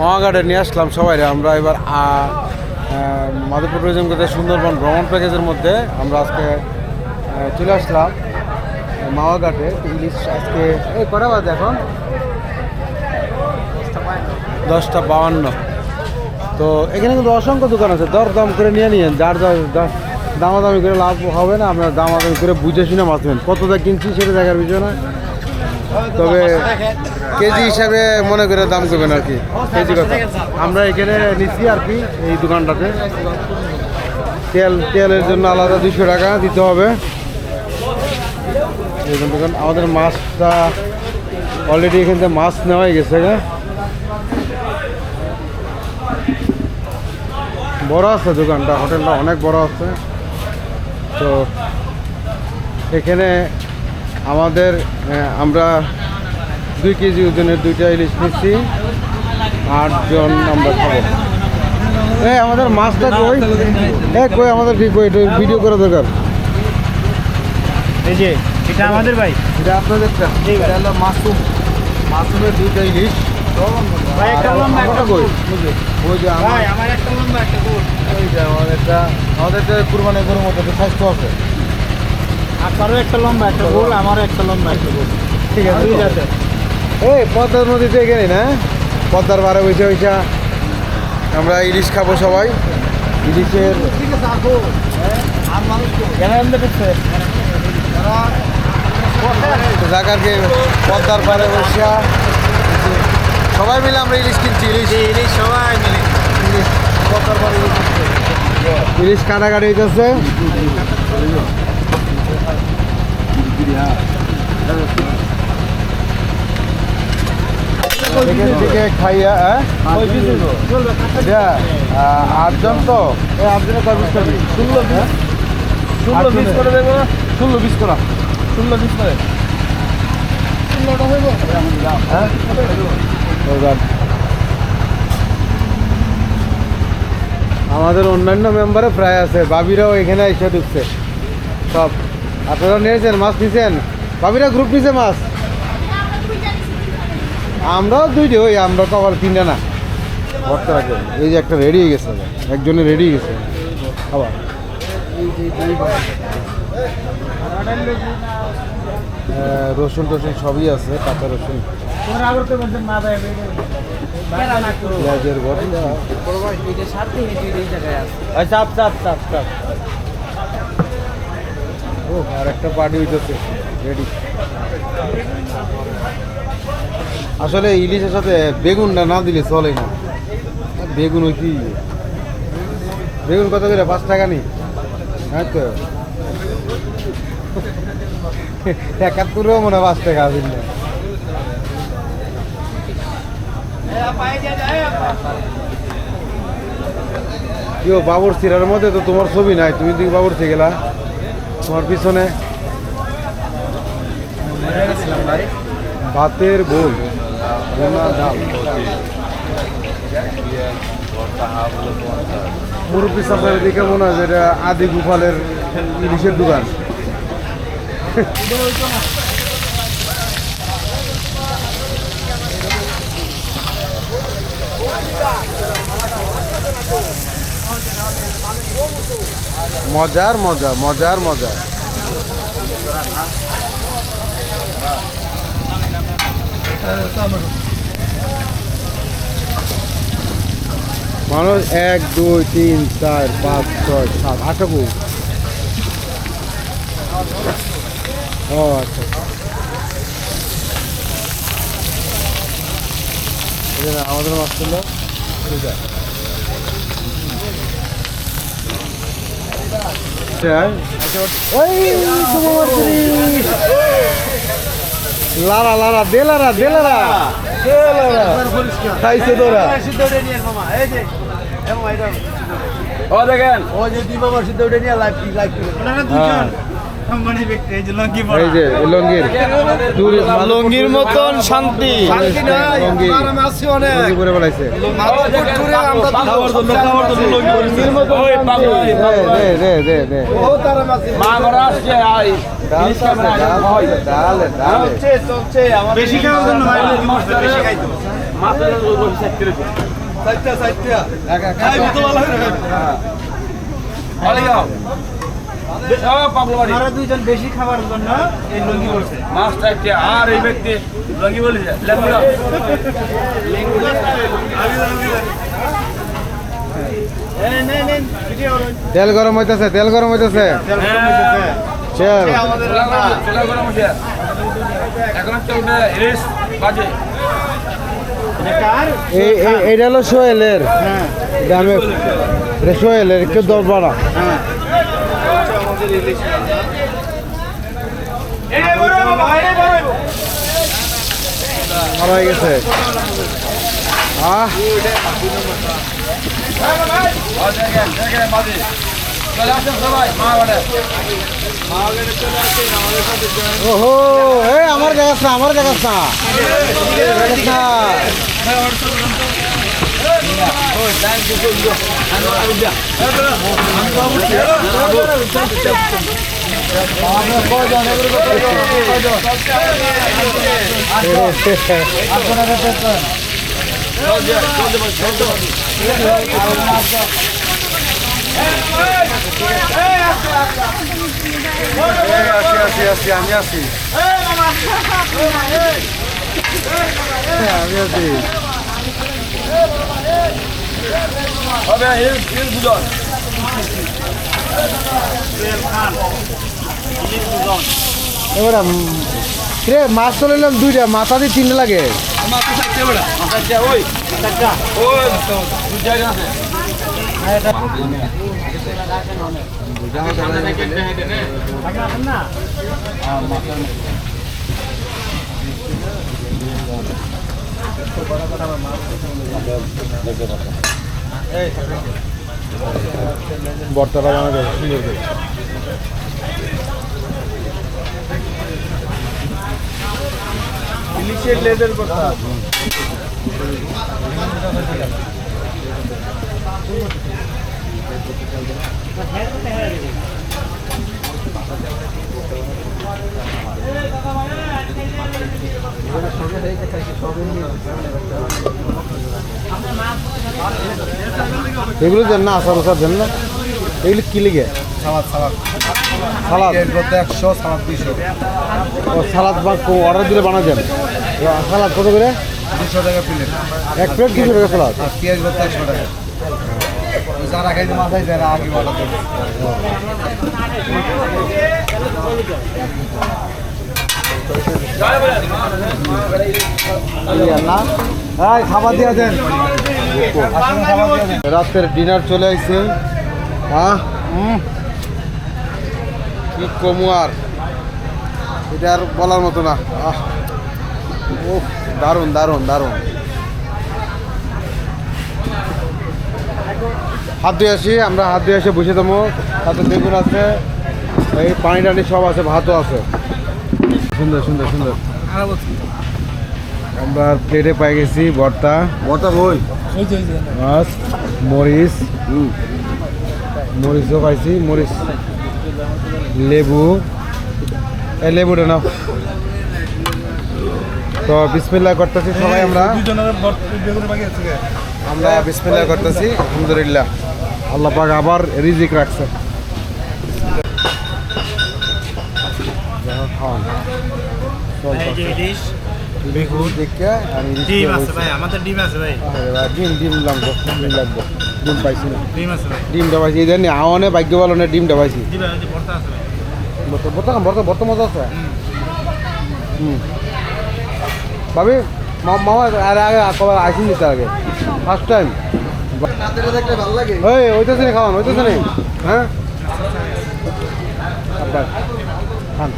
মহাঘাটে নিয়ে আসলাম সবাই আমরা এবার মাধবপুর টুরিজম থেকে সুন্দরবন ভ্রমণ প্যাকেজের মধ্যে আমরা আজকে চলে আসলাম, মাওয়াঘাটে। ইলিশ আজকে এই কটা বাজে এখন? দশটা বাউান্ন। তো এখানে কিন্তু অসংখ্য দোকান আছে। দর দাম করে নিয়ে নিয়েন, যার যার দামাদামি করে লাভ হবে না। আপনার দামাদামি করে বুঝে শুনে মাছ নেবেন। কত দা কিনছি সেটা দেখার বিষয় না তবে কেজি হিসাবে মনে করে দাম করবেন আর কি। কেজি কথা। আমরা এখানে নিচ্ছি আর কি এই দোকানটাতে। তেল, তেলের জন্য আলাদা দুশো টাকা দিতে হবে। আমাদের মাছটা অলরেডি এখান থেকে মাছ নেওয়াই গেছে হ্যাঁ বড় আছে দোকানটা, হোটেলটা অনেক বড় আছে। তো এখানে আমাদের আমরা দুই কেজি ওজনের দুইটা ইলিশ নিচ্ছি। আটজন আমরা খাব। এই আমাদের মাছটা কই? কই আমাদের কি কই ভিডিও করা দরকার। এই যে এটা আমাদের ভাই। এটা আপনাদেরটা। এটা হলো মাসুম মাসুমের দুইটা ইলিশ। ভাই একটা লম্বা একটা কই? ওই যে আমার ভাই আমার একটা লম্বা একটা যে আমাদেরটা। আমাদেরটা কুরবানি গরুর মতো স্বাস্থ্য আছে। আপনারও একটা লম্বা একটা গোল আমারও একটা লম্বা একটা গোল। ঠিক আছে দুই জাতের এই পদ্মার নদীতে এখানে না? পদ্মার বারে বসে বসে আমরা ইলিশ খাব সবাই। ইলিশের পদ্মার পারে বসে সবাই মিলে আমরা ইলিশ কিনছি ইলিশ। ইলিশ সবাই মিলে। ইলিশ পদ্মার পারে ইলিশ ইলিশ কাটাকাটি হইতেছে। থেকে খাইয়া হ্যাঁ এটা আটজন তো? কয় পিস ষোলো পিস ষোলো পিস করে দেবো। ষোলো পিস করা। ষোলো পিস করে। হ্যাঁ। আমাদের অন্যান্য মেম্বারে প্রায় আছে। বাবিরাও এখানে এসে ঢুকছে। সব। আপনারা নিয়েছেন মাছ নিয়েছেন বাবিরা গ্রুপ নিয়েছে মাছ? আমরাও দুইটি ওই আমরা তো আবার তিনটা না। ভরতে এই যে একটা রেডি হয়ে গেছে একজনে রেডি হয়ে গেছে। আবার রসুন টসুন সবই আছে কাঁচা রসুন। পেঁয়াজের বটলা চাপ চাপ চাপ চাপ আর একটা পার্টি হইতেছে রেডি আসলে ইলিশের সাথে বেগুনটা না দিলে চলে না। বেগুন ওই কি? বেগুন কত করে? পাঁচ টাকা নি? হ্যাঁ তো। একাত্তরেও মনে হয় পাঁচ টাকা আসেন না। বাবর সিরার মধ্যে তো তোমার ছবি নাই। তুমি দিকে বাবর গেলা। তোমার পিছনে ভাতের বোল, ভুনা ডাল। মুরব্বী সাফারের দিকে মনে হয় যে এটা আদি গোপালের ইলিশের দোকান। মজার, মজা মজার, মজা। মানুষ এক, দুই, তিন, চার, পাঁচ, ছয়, সাত আটটা ও আচ্ছা। আমাদের ছিল। দুইটা। লারা দে লারা দে লারা। লারা। খাইছে তোরা। ও দেখেন। ও যে দিবাবার সিদ্ধ উঠে নিয়ে লাইভ লাইভ এই যে লঙ্গির। লঙ্গির মতন শান্তি। পরে বেড়াইছে ওই বাবু দে দে দে দে দে। মা ঘরে আসছে আই ডাল তো আছে, ডাল আছে, ডাল দুইজন বেশি খাবার জন্য এই লুঙ্গি বলছে আর এই ব্যক্তি লঙ্গি বলেছে। তেল গরম হইতেছে তেল গরম হইতেছে। চল। এখন চলবে ইলিশ বাজে। এটা এই এই- এইটা হলো সোহেলের। হ্যাঁ। সোহেলের কেউ দরবার হ্যাঁ। হয়ে গেছে আহ ওহো এই আমার জায়গা আমার জায়গা না হবে ইলিশ ইলিশ বুঝন এবার রে মাছ চলে এলাম দুইটা মাথা দিয়ে তিনটে লাগে। আমার বর্তাটা বানাবে সুন্দর করে। ইলিশের লেজের কথা এগুলো দেন না আসার ওসার দেন না। এগুলো কি লিগে? সালাদ একশো সালাদ দুইশো। ও সালাদ বা অর্ডার দিলে বানা দেন। তো সালাদ কত করে? দুশো টাকা প্লেট এক প্লেট দুশো টাকা সালাদ। পেঁয়াজ ভর্তা একশো টাকা। যারা খাইতে মাথায় যারা আগে অর্ডার দেবে খাবার দিয়ে দেন। রাতের ডিনার চলে আসছে হ্যাঁ কি কমু আর? এটা আর বলার মতো না। ও দারুণ দারুণ দারুণ। হাত দিয়ে আসি, আমরা হাত দিয়ে এসে বসে দেবো তাতে বেগুন আছে, এই পানি টানি সব আছে, ভাতও আছে। সুন্দর সুন্দর সুন্দর। আমরা প্লেটে পাই গেছি ভর্তা। ভর্তা বই। মাছ মরিচ। মরিচও পাইছি মরিচ। লেবু। এই লেবুটা নাও। তো বিসমিল্লাহ করতেছি সবাই আমরা। আমরা বিসমিল্লাহ করতেছি আলহামদুলিল্লাহ। আল্লাহ পাক আবার রিজিক রাখছে। খাওয়ান। বেগুন। দেখে আমি ডিম আছে ভাই আমাদের ডিম আছে ভাই। ডিম ডিম লাগবো ডিম লাগবো ডিম পাইছি না। ডিম আছে ভাই। ডিমটা পাইছি এই জানি আওয়ানে ভাগ্য ভালো না ডিমটা পাইছি ভর্তা আছে ভাই। মজা আছে। হুম। ভাবি মা- মামা আরে আগে কবার আইসিনি তার আগে। ফার্স্ট টাইম দেখলে ভালো লাগে। ওই ওইটাছে খাওয়ান ওইটাছে হ্যাঁ? খান।